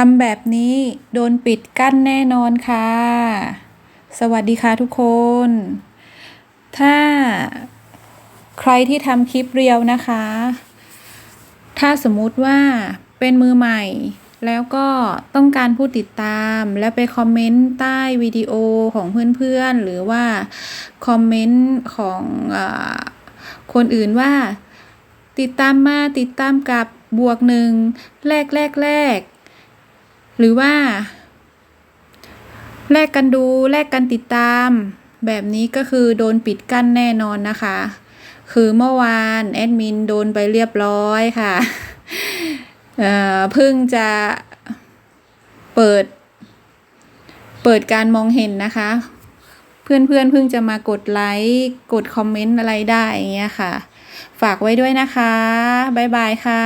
ทำแบบนี้โดนปิดกั้นแน่นอนค่ะ สวัสดีค่ะทุกคน ถ้าใครที่ทำคลิปเรียวนะคะ ถ้าสมมุติว่าเป็นมือใหม่ แล้วก็ต้องการผู้ติดตาม แล้วไปคอมเมนต์ใต้วิดีโอของเพื่อนๆ หรือว่าคอมเมนต์ของอคนอื่นว่า ติดตามมาติดตามกับบวกหนึ่งแลกแลกแลก หรือว่า แลกกันดูแลกกันติดตาม แบบนี้ก็คือโดนปิดกั้นแน่นอนนะคะ คือเมื่อวานแอดมินโดนไปเรียบร้อยค่ะเเพิ่งจะเปิด เปิดการมองเห็นนะคะ เพื่อนเพื่อนเพิ่งจะมากดไลค์กดคอมเมนต์อะไรได้อย่างเงี้ยค่ะ ฝากไว้ด้วยนะคะ บ๊ายบายค่ะ